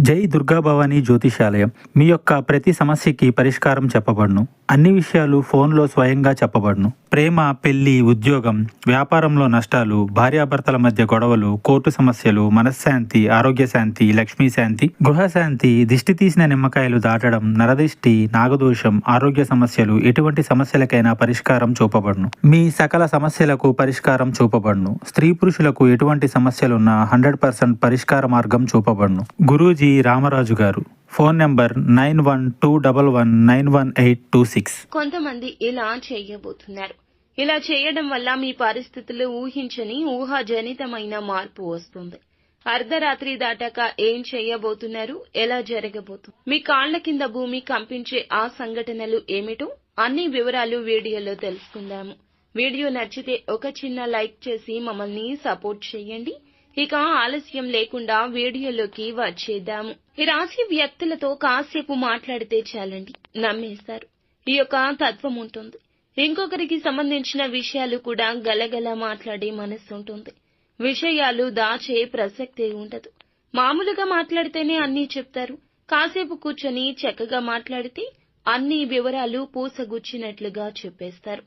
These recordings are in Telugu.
జై దుర్గాభవాని జ్యోతిషాలయం. మీ యొక్క ప్రతి సమస్యకి పరిష్కారం చెప్పబడును. అన్ని విషయాలు ఫోన్లో స్వయంగా చెప్పబడును. ప్రేమ పెళ్ళి ఉద్యోగం వ్యాపారంలో నష్టాలు భార్యాభర్తల మధ్య గొడవలు కోర్టు సమస్యలు మనశ్శాంతి ఆరోగ్య శాంతి లక్ష్మీ శాంతి గృహశాంతి దిష్టి తీసిన నిమ్మకాయలు దాటడం నరదిష్టి నాగదోషం ఆరోగ్య సమస్యలు ఎటువంటి సమస్యలకైనా పరిష్కారం చూపబడును. మీ సకల సమస్యలకు పరిష్కారం చూపబడును. స్త్రీ పురుషులకు ఎటువంటి సమస్యలున్నా హండ్రెడ్ పర్సెంట్ పరిష్కార మార్గం చూపబడును. గురూజీ రామరాజు గారు. Phone number nine one two double one nine one eight two six. కొంతమంది ఇలా చేయబోతున్నారు. ఇలా చేయడం వల్ల మీ పరిస్థితులు ఊహించని ఊహాజనితమైన మార్పు వస్తుంది. అర్ధరాత్రి దాటాక ఏం చేయబోతున్నారు? ఎలా జరగబోతుంది మీ కాళ్ళ కింద భూమి కంపించే ఆ సంఘటనలు ఏమిటో అన్ని వివరాలు వీడియోలో తెలుసుకుందాము. వీడియో నచ్చితే ఒక చిన్న లైక్ చేసి మమ్మల్ని సపోర్ట్ చేయండి. ఇక ఆలస్యం లేకుండా వీడియోలోకి వచ్చేద్దాము. రాశి వ్యక్తులతో కాసేపు మాట్లాడితే చాలండి. నమ్మేస్తారు ఈ యొక్క తత్వం ఉంటుంది. ఇంకొకరికి సంబంధించిన విషయాలు కూడా గలగల మాట్లాడే మనస్సు ఉంటుంది. విషయాలు దాచే ప్రసక్తే ఉండదు. మామూలుగా మాట్లాడితేనే అన్నీ చెప్తారు. కాసేపు కూర్చొని చక్కగా మాట్లాడితే అన్ని వివరాలు పూసగుచ్చినట్లుగా చెప్పేస్తారు.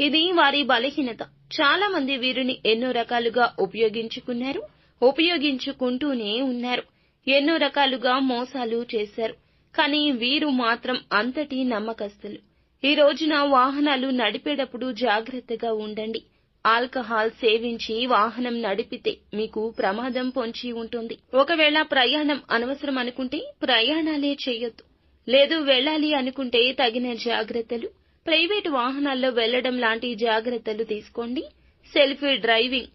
ఇది వారి బలహీనత. చాలా మంది వీరిని ఎన్నో రకాలుగా ఉపయోగించుకున్నారు. ఉపయోగించుకుంటూనే ఉన్నారు. ఎన్నో రకాలుగా మోసాలు చేశారు. కానీ వీరు మాత్రం అంతటి నమ్మకస్తులు. ఈ రోజున వాహనాలు నడిపేటప్పుడు జాగ్రత్తగా ఉండండి. ఆల్కహాల్ సేవించి వాహనం నడిపితే మీకు ప్రమాదం పొంచి ఉంటుంది. ఒకవేళ ప్రయాణం అనవసరం అనుకుంటే ప్రయాణాలే చేయొద్దు. లేదు వెళ్ళాలి అనుకుంటే తగిన జాగ్రత్తలు. ప్రైవేటు వాహనాల్లో వెళ్ళడం లాంటి జాగ్రత్తలు తీసుకోండి. Selfie driving.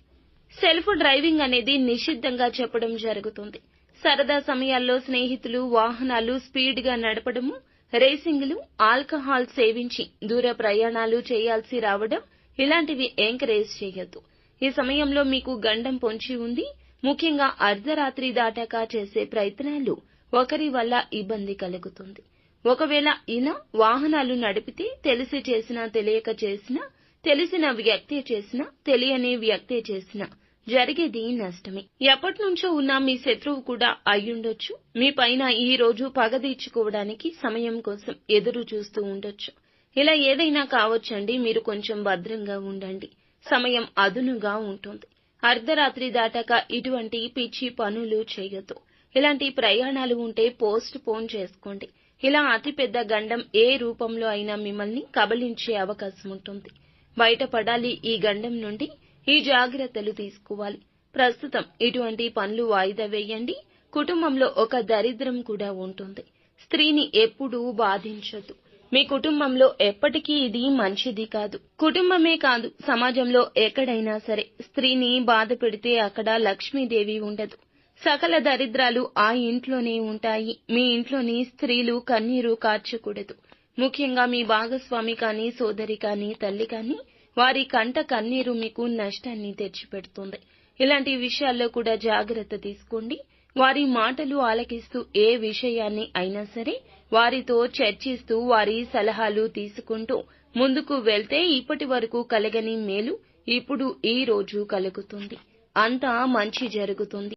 సెల్ఫ్ డ్రైవింగ్ అనేది నిషిద్ధంగా చెప్పడం జరుగుతుంది. సరదా సమయాల్లో స్నేహితులు వాహనాలు స్పీడ్గా నడపడము రేసింగ్లు ఆల్కహాల్ సేవించి దూర ప్రయాణాలు చేయాల్సి రావడం ఇలాంటివి ఎంకరేజ్ చేయొద్దు. ఈ సమయంలో మీకు గండం పొంచి ఉంది ముఖ్యంగా అర్ధరాత్రి దాటాక చేసే ప్రయత్నాలు ఒకరి వల్ల ఇబ్బంది కలుగుతుంది. ఒకవేళ ఇలా వాహనాలు నడిపితే తెలిసి చేసినా తెలియక చేసినా తెలిసిన వ్యక్తే చేసినా తెలియని వ్యక్తే చేసినా జరిగేది నష్టమే. ఎప్పటినుంచో ఉన్న మీ శత్రువు కూడా అయ్యుండొచ్చు. మీ పైన ఈ రోజు పగ తీర్చుకోవడానికి సమయం కోసం ఎదురు చూస్తూ ఉండొచ్చు. ఇలా ఏదైనా కావచ్చండి మీరు కొంచెం భద్రంగా ఉండండి. సమయం అదునుగా ఉంటుంది. అర్ధరాత్రి దాటాక ఇటువంటి పిచ్చి పనులు చేయొద్దు. ఇలాంటి ప్రయాణాలు ఉంటే పోస్ట్ పోన్ చేసుకోండి. ఇలా అతిపెద్ద గండం ఏ రూపంలో అయినా మిమ్మల్ని కబలించే అవకాశం ఉంటుంది. బయటపడాలి ఈ గండం నుండి ఈ జాగ్రత్తలు తీసుకోవాలి. ప్రస్తుతం ఇటువంటి పనులు వాయిదా వేయండి. కుటుంబంలో ఒక దరిద్రం కూడా ఉంటుంది. స్త్రీని ఎప్పుడూ బాధించదు. మీ కుటుంబంలో ఎప్పటికీ ఇది మంచిది కాదు. కుటుంబమే కాదు సమాజంలో ఎక్కడైనా సరే స్త్రీని బాధ పెడితే అక్కడ లక్ష్మీదేవి ఉండదు. సకల దరిద్రాలు ఆ ఇంట్లోనే ఉంటాయి. మీ ఇంట్లోని స్త్రీలు కన్నీరు కార్చకూడదు. ముఖ్యంగా మీ భాగస్వామి కానీ సోదరి కానీ తల్లి కానీ వారి కంట కన్నీరు మీకు నష్టాన్ని తెచ్చిపెడుతుంది. ఇలాంటి విషయాల్లో కూడా జాగ్రత్త తీసుకోండి. వారి మాటలు ఆలకిస్తూ ఏ విషయాన్ని అయినా సరే వారితో చర్చిస్తూ వారి సలహాలు తీసుకుంటూ ముందుకు వెళ్తే ఇప్పటి వరకు కలగని మేలు ఇప్పుడు ఈ రోజు కలుగుతుంది. అంతా మంచి జరుగుతుంది.